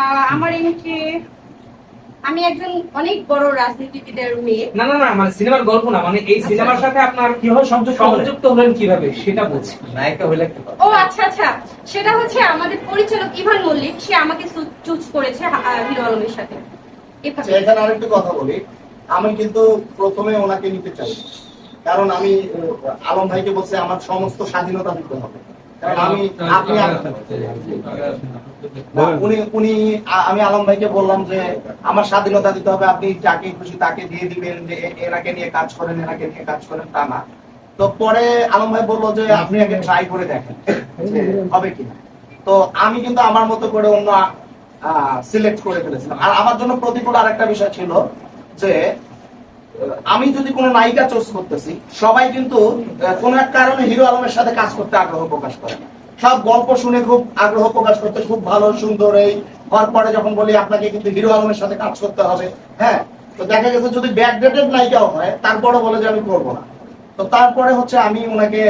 আহ, আমার এন্ট্রি আমি একজন অনেক বড় রাজনীতিবিদের মেয়ে। না না না মানে সিনেমার গল্প না মানে এই সিনেমার সাথে আপনার কীভাবে সংযুক্ত হলেন? সংযুক্ত হলেন কীভাবে সেটা বলছি। নায়িকা হইলে কি ও আচ্ছা আচ্ছা। সেটা হচ্ছে আমাদের পরিচালক ইভান মল্লিক সে আমাকে চুজ করেছে হিরো আলমের সাথে। এভাবে। আচ্ছা, এখানে আরেকটু কথা বলি। আমি কিন্তু প্রথমে ওনাকে নিতে চাই কারণ আমি আলম ভাইকে বলছি আমার সমস্ত স্বাধীনতা দিতে হবে। আমি আলম ভাইকে বললাম যে, আমার স্বাধীনতা দিতে হবে, আপনি যাকে খুশি তাকে দিয়ে দিবেন যে এনাকে নিয়ে কাজ করেন, এনাকে নিয়ে কাজ করেন, তা না। তো পরে আলম ভাই বলল যে, আপনি আগে ট্রাই করে দেখেন হবে কিনা তো আমি কিন্তু আমার মতো করে অন্য সিলেক্ট করে ফেলেছিলাম। আর আমার জন্য প্রতিকূল আরেকটা বিষয় ছিল যে আমি যদি কোনো নায়িকা চুজ করতেছি, সবাই কিন্তু কোনো এক কারণে হিরো আলমের সাথে কাজ করতে আগ্রহ প্রকাশ করে। সব গল্প শুনে খুব আগ্রহ প্রকাশ করতে খুব ভালো, সুন্দর এই হওয়ার পরে যখন বলি, আপনাকে কিন্তু হিরো আলমের সাথে কাজ করতে হবে। হ্যাঁ তো দেখা গেছে যদি ব্যাকডেটেড নায়িকাও হয় তারপরে বলে যে আমি করব না। তো তারপরে হচ্ছে আমি ওনাকে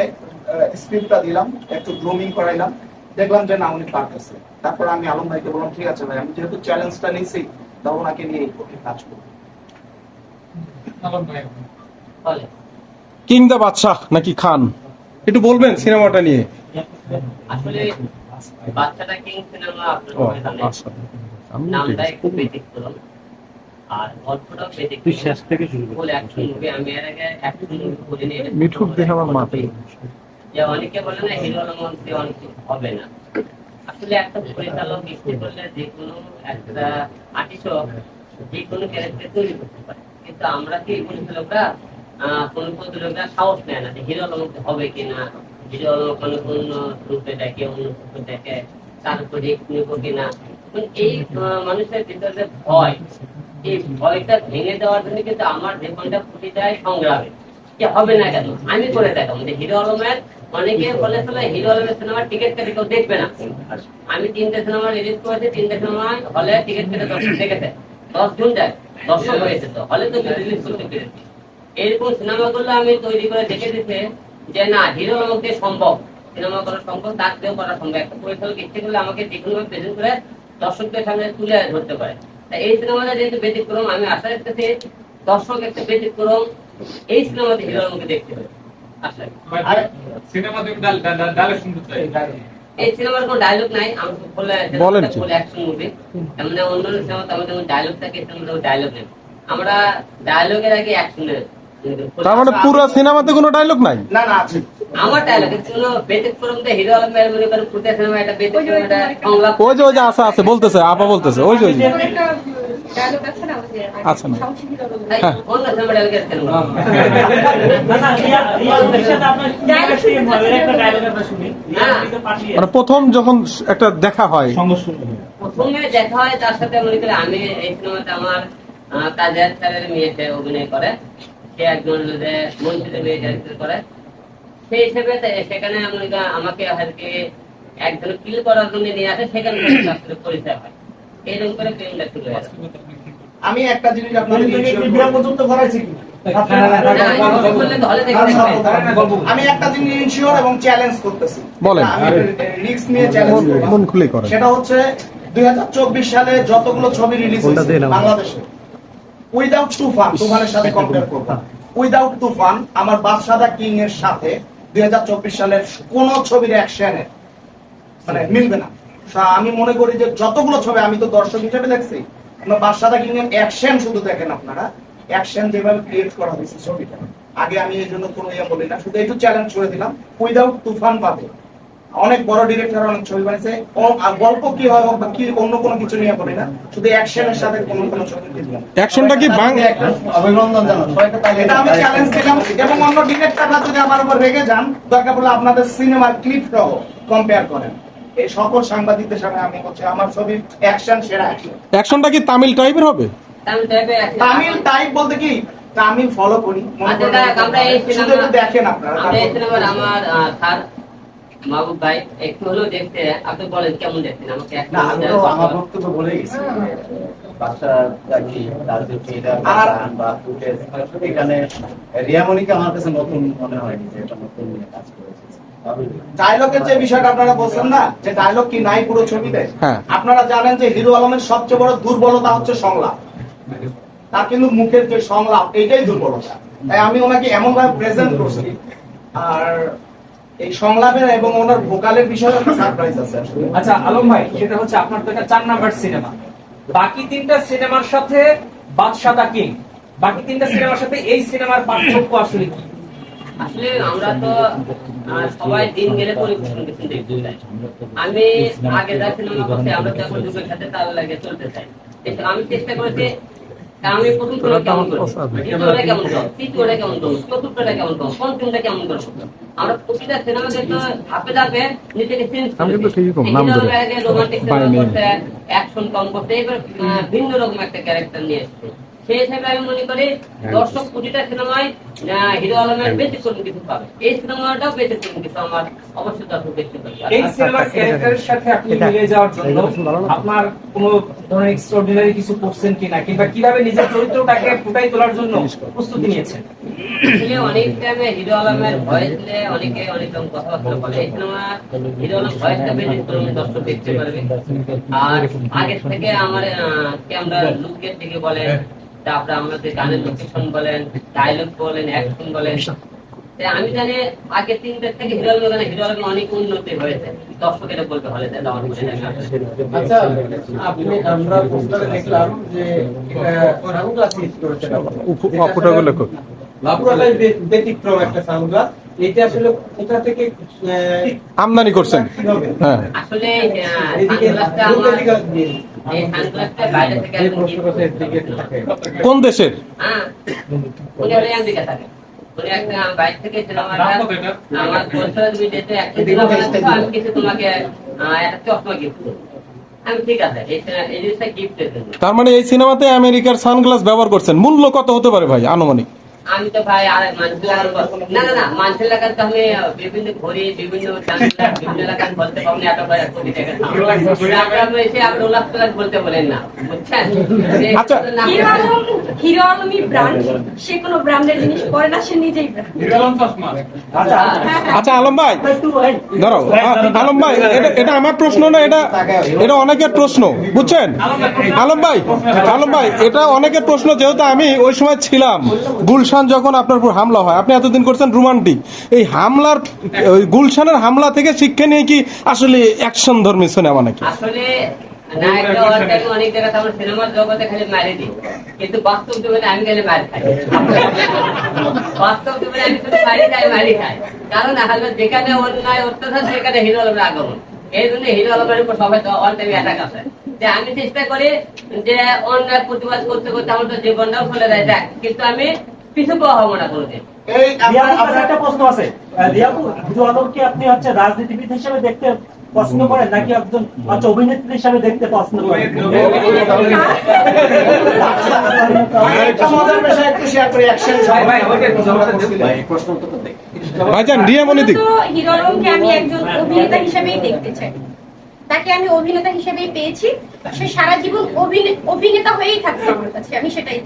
স্ক্রিপ্টটা দিলাম, একটু গ্রুমিং করাইলাম। দেখলাম যে না, উনি পারতেছে। তারপর আমি আলম ভাইকে বললাম, ঠিক আছে ভাই, আমি যেহেতু চ্যালেঞ্জটা নিয়েছি তা ওনাকে নিয়ে এই কাজ করব। কিং দা বাদশাহ নাকি খান? একটু বলবেন সিনেমাটা নিয়ে। আসলে বাচ্চাটা কিং সিনেমা আপনার ও সবাই জানেন। আমি নামটা একটু ব্যতিক্রম আর গল্পটাও ব্যতিক্রম শেষ থেকে শুরু ফুল অ্যাকশন মুভি আমি এর আগে অ্যাকশন মুভি করিনি মিঠুর দেখে আমার মাথা যে অনেকে বলে না হিরো অনেক হবে না। আসলে একটা পরিচালক ইচ্ছে করলে যে কোনো একটা আর্টিস্ট যে কোনো ক্যারেক্টার তৈরি করতে পারে। কিন্তু আমরা কি আহ, কোন পরিচালকরা সাহস নেয় না যে হিরো আলমকে হবে কিনা? হিরো অন্য রূপে দেখে অন্য রূপে দেখে তার উপরে নিব কিনা? মানে এই মানুষের ভিতরে ভয় এই ভয়টা ভেঙে দেওয়ার জন্য কিন্তু আমার জীবনটা ফুটে যায় সংগ্রামে। যে হবে না কেন? আমি করে দেখাবো যে হিরো আলমের অনেকে বলে চলে হিরো আলমের সিনেমার টিকিট কেটে কেউ দেখবে না। আমি তিনটে সিনেমা রিলিজ করেছি তিনটে সিনেমা হলে টিকিট কেটে দর্শক দেখেছে। দশ জন যায় দর্শক হয়েছে তো। হলে তো রিলিজ করতে পেরেছি এরকম সিনেমাগুলো আমি তৈরি করে দেখে দিতে যে না হিরো আলমকে সম্ভব। সিনেমা করা সম্ভব তার কেউ করা সম্ভব। একটা পরিচালক ইচ্ছে করলে আমাকে যে কোনো প্রেজেন্ট করে দর্শকদের সামনে তুলে ধরতে পারে। তা এই সিনেমাটা যেহেতু ব্যতিক্রম আমি আশা রাখতেছি দর্শক একটা ব্যতিক্রম এই সিনেমাতে হিরো আলমকে দেখতে হবে আশা রাখি। সিনেমাতে ডালে শুনতে চাই এই সিনেমার কোনো ডায়লগ নাই আমি বলে বলেন বলে অ্যাকশন মুভি মানে অন্য সিনেমা আমাদের ডায়লগ থাকে সিনেমাতে ডায়লগ নেই। আমরা ডায়লগের আগে অ্যাকশনের তার মানে পুরো সিনেমাতে কোনো ডায়লগ নাই? না না আছে। আমার ডায়লগ কোনো ফোরাম তো হিরো আলম এর মনে করে পুরো সিনেমা একটা ফোরাম একটা সংলাপ ওই যে ওই যে আছে আছে বলতেছে আপা বলতেছে ওই যে ওই আচ্ছা না। হ্যাঁ। মানে প্রথম যখন একটা দেখা হয় প্রথমে দেখা হয় তার সাথে মনে করি আমি এই সিনেমাতে আমার কাজের স্যারের মেয়েতে অভিনয় করে সে একজন মেয়ে ক্যারেক্টার করে সেই হিসেবে সেখানে মনে আমাকে আর কি একজন কিল করার জন্য নিয়ে আসে সেখানে পরিচয় হয় আমি একটা জিনিস আপনাদের পর্যন্ত করাইছি না, এই বললে তো হলে দেখতে পাবে। আমি একটা জিনিস ইনশিওর এবং চ্যালেঞ্জ করতেছি। বলেন। রিস্ক নিয়ে চ্যালেঞ্জ মন- খুলে করেন। সেটা হচ্ছে দুই হাজার চব্বিশ সালে যতগুলো ছবি রিলিজ হয়েছে বাংলাদেশে। উইদাউট তুফান তুফানের সাথে কম্পেয়ার করব। উইদাউট তুফান আমার বাদশাদা কিং এর সাথে দুই হাজার চব্বিশ সালের কোন ছবির অ্যাকশনের মানে মিলবে না। আমি মনে করি যে যতগুলো ছবি আমি তো দর্শক হিসেবে দেখছি আপনার বাদশাদা কিং এর অ্যাকশন শুধু দেখেন আপনারা। অ্যাকশন যেভাবে ক্রিয়েট করা হয়েছে ছবিটা। আগে আমি এই জন্য কোনো ইয়ে বলি না শুধু একটু চ্যালেঞ্জ করে দিলাম। উইদাউট তুফান পাবে। অনেক বড় ডিরেক্টর অনেক ছবি বানিয়েছে। গল্প কি হয় হোক বা কি অন্য কোনো কিছু নিয়ে বলি না। শুধু অ্যাকশনের সাথে কোনো কোনো ছবি দিলাম। অ্যাকশনটা কি বাং অভিনন্দন জানাচ্ছি। এটা আমি চ্যালেঞ্জ দিলাম। এবং অন্য ডিরেক্টররা যদি আমার উপর রেগে যান দরকার পড়লে আপনাদের সিনেমার ক্লিপ সহ কম্পেয়ার করেন। এই সকল সাংবাদিকদের সামনে আমি হচ্ছে আমার ছবি অ্যাকশন সেরা অ্যাকশন অ্যাকশনটা কি তামিল টাইপের হবে? তামিল টাইপ বলতে কি? তামিল ফলো করি আচ্ছা, শুধু একটু দেখেন আপনারা আমরা স্যার মাহবুব ভাই একটু হলেও দেখতে আপনি বলেন কেমন দেখতেন আমাকে আমি। আমার বক্তব্য বলে গেছি। এখানে রিয়ামণিকে আমার কাছে নতুন মনে হয়নি যে এটা নতুন নিয়ে কাজ করেছে। ডায়লগের যে বিষয়টা আপনারা বলছেন না যে ডায়লগ কি নাই পুরো ছবিতে? হ্যাঁ। আপনারা জানেন যে হিরো আলমের সবচেয়ে বড় দুর্বলতা হচ্ছে সংলাপ। তার কিন্তু মুখের যে সংলাপ এইটাই দুর্বলতা। তাই আমি ওনাকে এমন ভাবে প্রেজেন্ট করছি। আর এই সংলাপের এবং ওনার ভোকালের বিষয়ে একটা সারপ্রাইজ আছে আচ্ছা আলম ভাই সেটা হচ্ছে আপনার তো এটা চার নাম্বার সিনেমা বাকি তিনটা সিনেমার সাথে বাদশা দা কিং। বাকি তিনটা সিনেমার সাথে এই সিনেমার পার্থক্য আসলে কি? আসলে আমরা তো সবাই দিন গেলে পরিবর্তন আমি আগে যা সিনেমা করতে আমরা যখন যুগের সাথে তাল লাগে চলতে চাই। আমি চেষ্টা করেছি আমি প্রথম কেমন করব? দ্বিতীয়টা কেমন করব? তৃতীয়টা কেমন করব? চতুর্থটা কেমন করব? পঞ্চমটা কেমন করব? আমরা প্রতিটা সিনেমা দেখতে ধাপে ধাপে নিজেকে চেঞ্জ রোমান্টিক অ্যাকশন কম করতে এবার ভিন্ন রকম একটা ক্যারেক্টার নিয়ে এসেছে। সেই হিসাবে আমি মনে করি দর্শক প্রতিটা সিনেমায় হিরো আলমের ব্যতিক্রম কিছু পাবে। এই সিনেমাটাও ব্যতিক্রম কিছু আমার অবশ্যই দর্শক দেখতে পাবে এই সিনেমার ক্যারেক্টারের সাথে আপনি মিলে যাওয়ার জন্য আপনার কোন ধরনের এক্সট্রাঅর্ডিনারি কিছু করছেন কিনা কিংবা কীভাবে নিজের চরিত্রটাকে ফুটাই তোলার জন্য প্রস্তুতি নিয়েছেন? আসলে অনেক টাইমে হিরো আলমের ভয়েস দিলে অনেকে অনেক রকম কথাবার্তা বলে। এই সিনেমা হিরো আলম ভয়েসটা ব্যতিক্রম দর্শক দেখতে পারবে। আর আগে থেকে আমার ক্যামেরা লুকের দিকে বলেন তারপরে আমাদের গানের লোকেশন বলেন ডায়লগ বলেন অ্যাকশন বলেন আমি জানি আগে তিনটার থেকে হিরো আলম হিরো আলম অনেক উন্নতি হয়েছে। দর্শকেরা বলতে হলে। আচ্ছা আপনি আমরা পোস্টারে দেখলাম যে সানগ্লাস ইউজ করেছেন। ব্যতিক্রম একটা সানগ্লাস এটা আসলে কোথা থেকে আমদানি করছেন? হ্যাঁ। আসলে। কোন দেশের? হ্যাঁ। তার মানে এই সিনেমাতে আমেরিকার সানগ্লাস ব্যবহার করছেন। মূল্য কত হতে পারে ভাই আনুমানিক? আমি তো ভাই আর মানুষের লাগার না না না মানুষের লাগার তো আমি বিভিন্ন ঘড়ি বিভিন্ন বিভিন্ন লাগান বলতে পারব এত করে কোটি টাকা আপনারা এসে আপনি উল্লাস প্লাস বলতে বলেন না বুঝছেন? আচ্ছা। হিরো আলম ব্র্যান্ড সে কোনো ব্র্যান্ডের জিনিস করে না সে নিজেই আচ্ছা। আলম ভাই আ- আলম ভাই এটা এটা আমার প্রশ্ন না এটা এটা অনেকের প্রশ্ন বুঝছেন? আলম ভাই আলম ভাই এটা অনেকের প্রশ্ন যেহেতু আমি ওই সময় ছিলাম গুলশান যখন আপনার উপর হামলা হয়, আপনি এতদিন করছেন রোমান্টিক এই হামলার, ওই গুলশানের হামলা থেকে শিক্ষা নিয়ে কি আসলে অ্যাকশন ধর্মী সিনেমা নাকি? আমি যেখানে অত্যাচার হিরো আগমন। এই হিরো উপর সবাই আছে। আমি চেষ্টা করি যে অন্যায় প্রতিবাদ করতে করতে আমার তো জীবনটাও চলে যায়। যাক কিন্তু আমি পিছু পাওয়া হব না কোনোদিন। এই আপনার রিয়াপুর কাছে আপনার একটা প্রশ্ন আছে। আহ, হিরো আলমকে আপনি হচ্ছে রাজনীতিবিদ হিসেবে দেখতে পছন্দ করেন নাকি একজন হচ্ছে অভিনেত্রী হিসেবে দেখতে পছন্দ করেন? একটা মজার বিষয় একটু শেয়ার করি অ্যাকশন ভাই, ভাই, ওইটা একটু জবাবটা দেন। ভাইজান রিয়া মনিদিক তো হিরো আলমকে আমি একজন অভিনেতা হিসেবেই দেখতে চাই। তাকে আমি অভিনেতা হিসেবেই পেয়েছি। সে সারা জীবন অভিনে- অভিনেতা হয়েই থাকবে আমার কাছে আমি সেটাই।